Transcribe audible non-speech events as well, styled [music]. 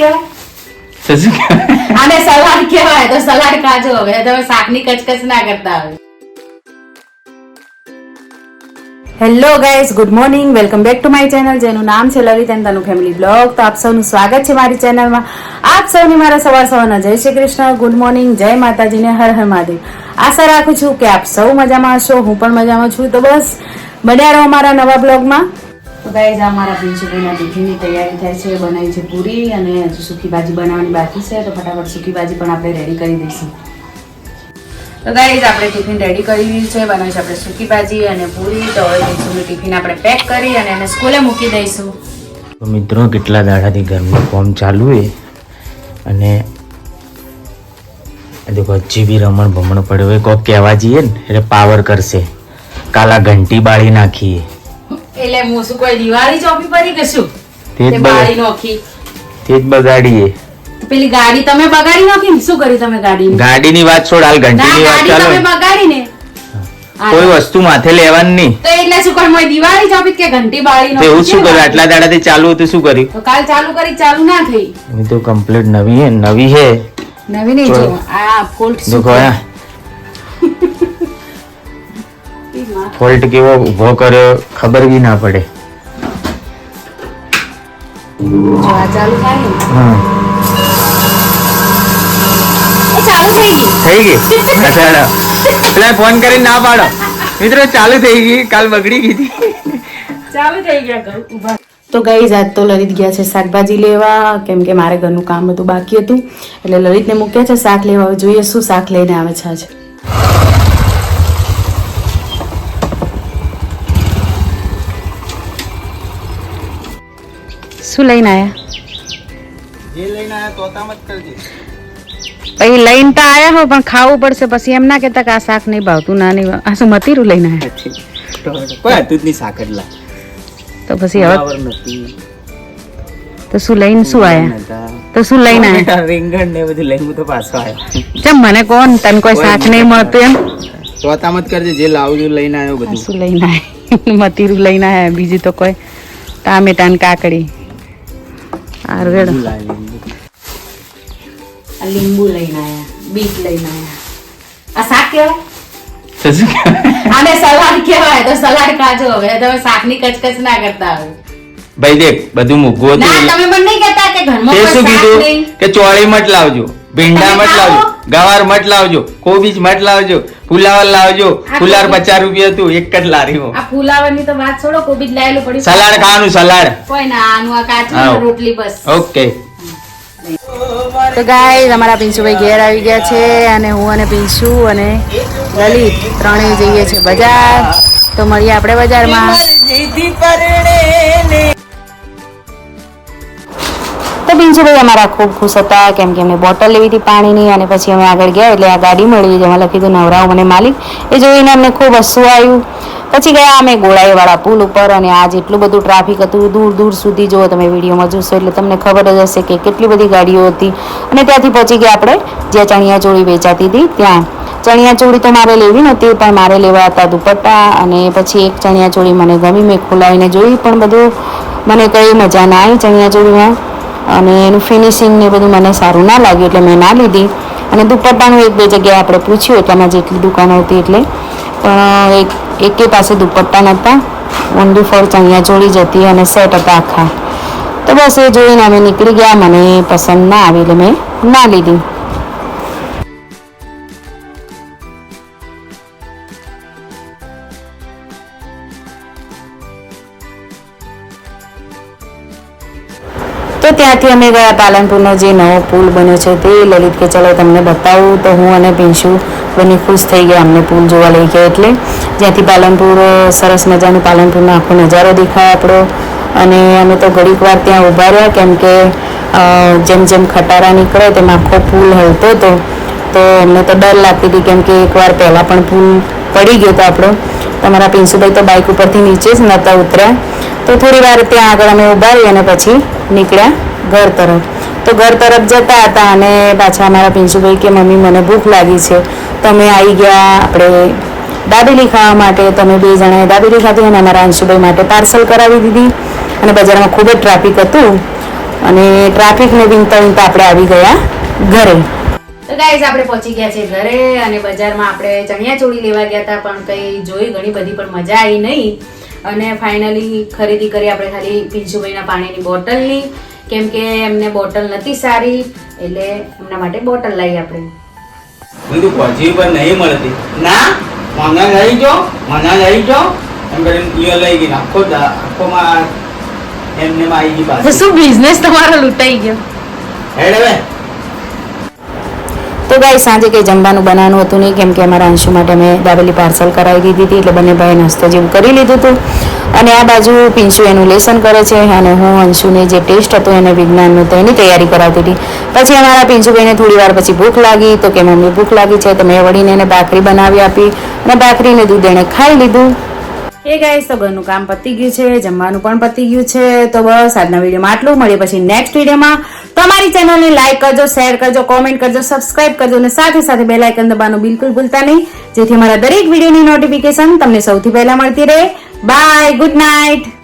કહેવાય? આને સલાડ કહેવાય તો સલાડ ખાજો હવે તમે શાકની કચકચ ના કરતા હવે hello guys good morning welcome back to my channel જેનું નામ છે Lalit and Tanu family blog તો આપ સૌનું સ્વાગત છે મારી ચેનલમાં આપ સૌને મારા સવાર સવારના જય શ્રી કૃષ્ણ. ગુડ મોર્નિંગ જય માતાજીને હર હર મહાદેવ. આશા રાખું છું કે આપ સૌ મજામાં હશો. હું પણ મજામાં છું. તો બસ બન્યા રહો મારા નવા બ્લોગમાં તો ગાઈઝ આ મારા પિંશુભાઈના ટિફિનની તૈયારી થાય છે, બનાવી છે પૂરી અને હજુ સૂકી ભાજી બનાવવાની બાકી છે, તો ફટાફટ સૂકી ભાજી પણ આપણે રેડી કરી દઈશું. તો ગાઈઝ આપણે ટિફિન રેડી કરી દીધું છે, બનાવી છે આપણે સૂકી ભાજી અને પૂરી, તો હવે પિંશુનું ટિફિન આપણે પેક કરી અને એને સ્કૂલે મૂકી દઈશું. તો મિત્રો, કેટલા દાડાથી ઘરનું ફોર્મ ચાલુ છે? અને દેખો, હજી બી રમણ ભમણ પડ્યો હોય, કોક કહેવા જઈએ ને, એટલે પાવર કરશે. કાલા ઘંટી બાળી નાખીએ. એટલે હું શું કોઈ દિવાળી ચોપી પડી કે શું? તે બાળી નોખી. તે જ બગાડીએ પેલી ગાડી તમે બગાડી નાખી શું કર્યું તમે ગાડીની? ગાડીની વાત છોડ હાલ ઘંટીની વાત ચાલો તમે બગાડી ને કોઈ વસ્તુ માથે લેવાની નહીં. તો એટલે શું કર? મોય દિવાળી ચોપી કે ઘંટી બાળી નો એવું શું કર્યું આટલા દાડાથી ચાલુ હતું શું કર્યું? તો કાલ ચાલુ કરી ચાલુ ના થઈ. એ તો કમ્પ્લીટ નવી હે નવી હે. નવી નહીં જો આ ફોલ્ટ શું આ ફોલ્ટ કેવો ઊભો કર્યો ખબર બી ના પડે. થઈ ગઈ થઈ પેલા ફોન કરીને ના પાડો. મિત્રો ચાલુ થઈ ગઈ. કાલ બગડી ગઈ હતી. ચાલુ થઈ ગયા તો ગઈ આજ તો લલિત ગયા છે શાકભાજી લેવા. કેમ કે મારે ઘરનું કામ બધું બાકી હતું. એટલે લલિતને મૂક્યા છે શાક લેવા. જોઈએ શું શાક લઈને આવે છે આજે. શું લઈને આયા? જે લઈને આયા તોતામત કરજે. પછી લઈને તો આયા હો પણ ખાવું પડશે. પછી એમ ના કહેતા કે આ શાક નહીં ભાવતું ના નહીં આ શું મતીરું લઈને આયા? કોઈ હતું જ લા તો પછી હવે તો શું લઈને શું આયા? તો શું લઈને આયા? રીંગણ ને બધું લઈને તો પાછો આવ્યો ચમ મને કોણ? તને કોઈ શાક નહીં મળતું એમ? તોતામત કરજે જે લાવજો લઈને આવ્યો બધું. શું લઈને આયા? [laughs] મતીરું લઈને આયા બીજું તો કોઈ. ટામેટા ને કાકડી. આરવેડ આ લીંબુ લઈને આયા બીટ લઈને આયા. આ શાક કહેવાય આને સલાડ કહેવાય તો સલાડ કાજો હવે તમે શાકની કચકચ ના કરતા હવે ભાઈ દેખ બધું મૂકવું ના તમે મને નહીં કહેતા કે ઘરમાં તે શું કીધું? કે ચોળી મટ લાવજો ભીંડા મત મટ લાવજો ગવાર મટ લાવજો કોબીજ મટ લાવજો. ફુલાવર લાવજો. ફુલાર પચાસ રૂપિયા હતું એક જ લારીમાં. આ ફુલાવરની તો વાત છોડો કોબીજ લાયેલું પડ્યું સલાડ ખાવાનું સલાડ. કોઈ ના આનું આ કાચું રોટલી બસ. ઓકે. તો ગાય અમારા પિંશુભાઈ ઘેર આવી ગયા છે અને હું અને પિંશુ અને લલિત ત્રણેય જઈએ છે બજાર. તો મળીએ આપણે બજારમાં. પિંશુભાઈ અમારા ખૂબ ખુશ હતા કેમ કે અમે બોટલ લેવી હતી પાણીની અને પછી અમે આગળ ગયા એટલે આ ગાડી મળી જેમાં લખી હતું નવરાવ મને માલિક. એ જોઈને અમને ખૂબ હસવું આવ્યું. પછી ગયા અમે ગોળાઈવાળા પુલ ઉપર અને આ એટલું બધું ટ્રાફિક હતું, દૂર દૂર સુધી જો તમે વિડીયોમાં જોશો એટલે તમને ખબર જ હશે કે કેટલી બધી ગાડીઓ હતી. અને ત્યાંથી પહોંચી ગયા આપણે, જ્યાં ચણિયા ચોળી વેચાતી હતી, ત્યાં. ચણિયા ચોળી તો મારે લેવી નહોતી, પણ મારે લેવા હતા દુપટ્ટા અને પછી એક ચણિયા ચોળી મને ગમી. મેં ખોલાવીને જોઈ, પણ બધું મને કઈ મજા ના આવી ચણિયા ચોળીમાં. અને એનું ફિનિશિંગ ને બધું મને સારું ના લાગ્યું એટલે મેં ના લીધી. અને દુપટ્ટાનું એક બે જગ્યાએ આપણે પૂછ્યું એટલામાં જેટલી દુકાનો હતી એટલે. પણ એક, એકે પાસે દુપટ્ટા નહોતા. ઓનલી ફોર ચણિયા ચોળી જ હતી અને સેટ હતા આખા. તો બસ એ જોઈને અમે નીકળી ગયા, મને પસંદ ના આવી એટલે મેં ના લીધી. ત્યાંથી અમે ગયા પાલનપુરનો જે નવો પુલ બન્યો છે તે. લલિત કે ચલો તમને બતાવું તો હું અને પિંશુ બંને ખુશ થઈ ગયા. અમને પુલ જોવા લઈ ગયા એટલે. જ્યાંથી પાલનપુર સરસ મજાનું પાલનપુરનો આખો નજારો દેખાય આપણો. અને અમે તો ઘડીક વાર ત્યાં ઊભા રહ્યા, કેમ કે જેમ જેમ ખટારા નીકળે તેમ આખો પુલ હલતો હતો તો અમને તો ડર લાગતી હતી, કેમ કે એકવાર પહેલાં પણ પુલ પડી ગયો હતો આપણો. તમારા પિંસુભાઈ તો બાઇક ઉપરથી નીચે જ નહોતા ઉતર્યા. તો થોડી વાર ત્યાં આગળ અમે ઊભા રહી અને પછી નીકળ્યા. ઘર તરફ. તો ઘર તરફ જતા હતા અને પાછા અમારા પિંશુભાઈ કે, મમ્મી, મને ભૂખ લાગી છે. તમે આવી ગયા, આપણે દાબેલી ખાવા માટે. તમે બે જણાએ દાબેલી ખાધી અને અમારા અંશુભાઈ માટે પાર્સલ કરાવી દીધી. અને બજારમાં ખૂબ જ ટ્રાફિક હતું. અને ટ્રાફિકને વિનતા વિનતા આપણે આવી ગયા ઘરે. તો ગાઈઝ, આપણે પહોંચી ગયા છે ઘરે અને બજારમાં આપણે ચણિયા ચોળી લેવા ગયા હતા, પણ કંઈ જોઈ ઘણી બધી પણ મજા આવી નહીં. અને ફાઇનલી ખરીદી કરી આપણે ખાલી પિંશુભાઈના પાણીની બોટલની. કેમ કે એમને બોટલ નથી સારી એટલે એમના માટે બોટલ લાવી આપણે. બીજું પછી પણ નહીં મળતી. ના મને લઈ જો મને લઈ જો. એમ કરીને ઈયો લઈ ગઈ આખો આખોમાં એમને માં આવી ગઈ શું બિઝનેસ તમારો લૂંટાઈ ગયો? હેડ હવે. તો ગાય સાંજે કંઈ જમવાનું બનાવવાનું હતું નહીં, કેમ કે અમારા અંશુ માટે મેં દાબેલી પાર્સલ કરાવી દીધી હતી, એટલે બંને ભાઈ નાસ્તો જેવું કરી લીધું હતું. અને આ બાજુ પિંશુ એનું લેસન કરે છે, અને હું અંશુને જે ટેસ્ટ હતો એને વિજ્ઞાનનું તો એની તૈયારી કરાવતી હતી. પછી અમારા પિંશુભાઈને થોડી વાર પછી ભૂખ લાગી, તો કે મમ્મી ભૂખ લાગી છે, તો મેં વળીને એને ભાખરી બનાવી આપી. અને ભાખરીને દૂધ એણે ખાઈ લીધું. એ ગાઈસ તો ઘરનું કામ પતી ગયું છે, જમવાનું પણ પતી ગયું છે. તો બસ, આજના વિડીયોમાં આટલું. મળીએ પછી નેક્સ્ટ વિડીયોમાં. તમારી ચેનલને લાઇક કરજો શેર કરજો કોમેન્ટ કરજો સબસ્ક્રાઇબ કરજો અને સાથે સાથે બે લાઇકન દબાવવાનું બિલકુલ ભૂલતા નહીં. જેથી અમારા દરેક વિડીયોની નોટિફિકેશન તમને સૌથી પહેલા મળતી રહે. Bye good night